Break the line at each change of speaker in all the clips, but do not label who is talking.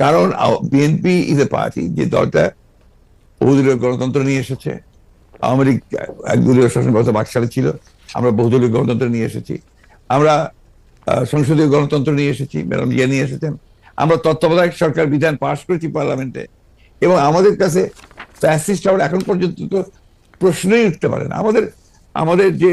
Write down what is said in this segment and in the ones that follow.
কারণ BNP is a party যে দলটা বহুদলীয় গণতন্ত্র নিয়ে এসেছে। আওয়ামী লীগ একদলীয় শাসন ব্যবস্থা বাকশালে ছিল, আমরা বহুদলীয় গণতন্ত্র নিয়ে এসেছি। আমরা সংসদীয় গণতন্ত্র নিয়ে এসেছি, ম্যাডাম ইয়ে নিয়ে এসেছেন। আমরা তত্ত্বাবধায়ক সরকার বিধান পাশ করেছি পার্লামেন্টে। এবং আমাদের কাছে ফ্যাসিস্ট আমরা এখন পর্যন্ত তো প্রশ্নই উঠতে পারে না। আমাদের আমাদের যে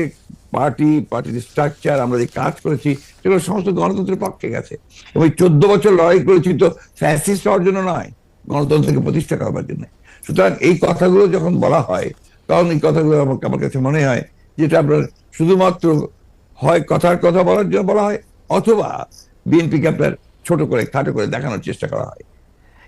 পার্টি পার্টির স্ট্রাকচার আমরা যে কাজ করেছি সেগুলো সমস্ত গণতন্ত্রের পক্ষে গেছে। এবং চোদ্দ বছর লড়াই করেছি তো ফ্যাসিস্ট হওয়ার জন্য নয়, গণতন্ত্রকে প্রতিষ্ঠা করবার জন্য। সুতরাং এই কথাগুলো যখন বলা হয়, তখন এই কথাগুলো আমার আমার কাছে মনে হয় যেটা আপনার শুধুমাত্র হয় কথার কথা বলার জন্য বলা হয়, অথবা বিএনপিকে আপনার ছোট করে, খাটো করে দেখানোর চেষ্টা করা হয়।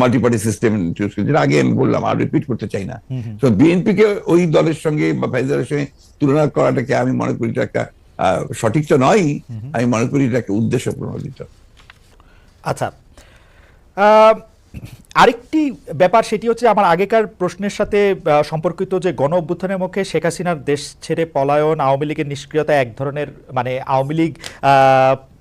মাল্টি পার্টি সিস্টেম ইন্ট্রোডিউস করেছে। যেটা আগে আমি বললাম আর রিপিট করতে চাই না। তো বিএনপি কে ওই দলের সঙ্গে বা ফেজারের সঙ্গে তুলনা করাটাকে আমি মনে করি এটা একটা সঠিক তো নয়। আমি মনে করি এটা একটা উদ্দেশ্য প্রণোদিত।
আচ্ছা আহ, আরেকটি ব্যাপার সেটি হচ্ছে আমার আগেকার প্রশ্নের সাথে সম্পর্কিত যে গণ অভ্যুত্থানের মুখে শেখ হাসিনার দেশ ছেড়ে পলায়ন আওয়ামী লীগের নিষ্ক্রিয়তা এক ধরনের মানে আওয়ামী লীগ আহ,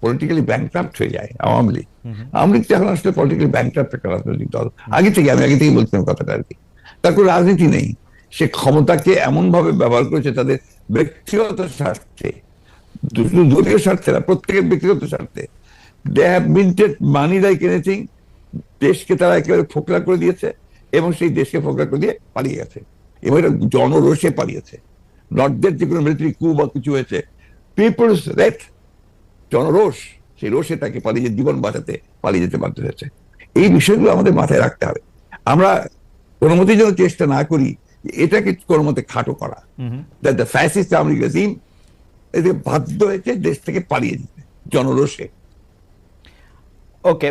পলিটিক্যালি ব্যাংক্রাফ্ট হয়ে যায় আওয়ামী লীগ। আওয়ামী লীগ এখন আসলে পলিটিক্যালি ব্যাংক্রাফ্ট একটা রাজনৈতিক দল। আগে থেকে আমি আগে থেকে বলছিলাম কথাটা আর কি। তার কোনো রাজনীতি নেই। সে ক্ষমতাকে এমন ভাবে ব্যবহার করেছে তাদের ব্যক্তিগত স্বার্থে। শুধু দলীয় স্বার্থে না প্রত্যেকের ব্যক্তিগত স্বার্থে। They have minted money like anything দেশকে তারা একেবারে ফোকলা করে দিয়েছে এবং সেই দেশকে ফোকলা করে দিয়ে পালিয়ে গেছে। এবং এটা জনরোষে পালিয়েছে। নর্থদের যে কোনো মিলিটারি কু বা কিছু হয়েছে। পিপলস রেট জনরোষ সেই রোষে তাকে পালিয়ে জীবন বাঁচাতে পালিয়ে যেতে বাধ্য হয়েছে। এই বিষয়গুলো আমাদের মাথায় রাখতে হবে। আমরা কোনো মতেই যেন চেষ্টা না করি এটাকে কোনো মতে খাটো করা। দ্য ফ্যাসিস্ট আমরিক রেজিম এতে বাধ্য হয়েছে দেশ থেকে পালিয়ে যেতে জনরোষে।
ওকে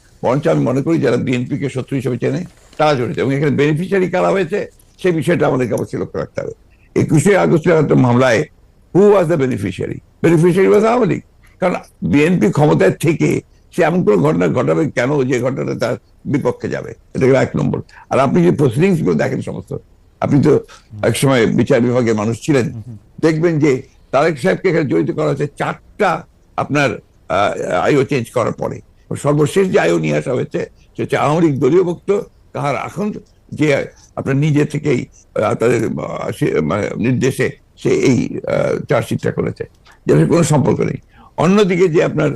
বরঞ্চ আমি মনে করি যারা বিএনপি কে শত্রু হিসেবে চেনে, তারা জড়িত। এবং এখানে বেনিফিশিয়ারি কারা হয়েছে সেই বিষয়টা আমাদেরকে অবশ্যই লক্ষ্য রাখতে হবে। একুশে আগস্টের একটা মামলায় who was the beneficiary beneficiary was Awami League. কারণ বিএনপি ক্ষমতায় থেকে সে এমন কোনো ঘটনা ঘটাবে কেন, যে ঘটনাটা তার বিপক্ষে যাবে? এটা এক নম্বর। আর আপনি যে প্রসিডিংসগুলো দেখেন সমস্ত, আপনি তো এক সময় বিচার বিভাগের মানুষ ছিলেন, দেখবেন যে তারেক সাহেবকে এখানে জড়িত করা হয়েছে চারটা আপনার আইও চেঞ্জ করার পরে। সর্বশেষ যে আইও নিয়ে আসা হয়েছে সে হচ্ছে আওয়ামী লীগ দলীয় ভুক্ত। তাহার এখন যে আপনার নিজে থেকেই তাদের মানে নির্দেশে সে এই চার্জশিটটা করেছে। যেটার কোনো সম্পর্ক নেই। অন্যদিকে যে আপনার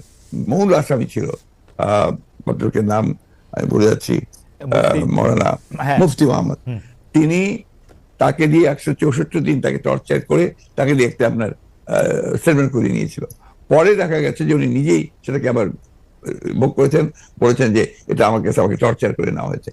মূল আসামি ছিল আহ, ভদ্রলোকের নাম আমি বলে যাচ্ছি আহ,
মুফতি। হ্যাঁ।
মুফতি মোহাম্মদ। তিনি তাকে দিয়ে একশো চৌষট্টি দিন তাকে টর্চার করে তাকে দিয়ে একটা আপনার সেটেলমেন্ট করে নিয়েছিল। পরে দেখা গেছে যে উনি নিজেই সেটাকে আবার ভোগ করেছেন বলেছেন যে এটা আমাকে আমাকে টর্চার করে নেওয়া হয়েছে।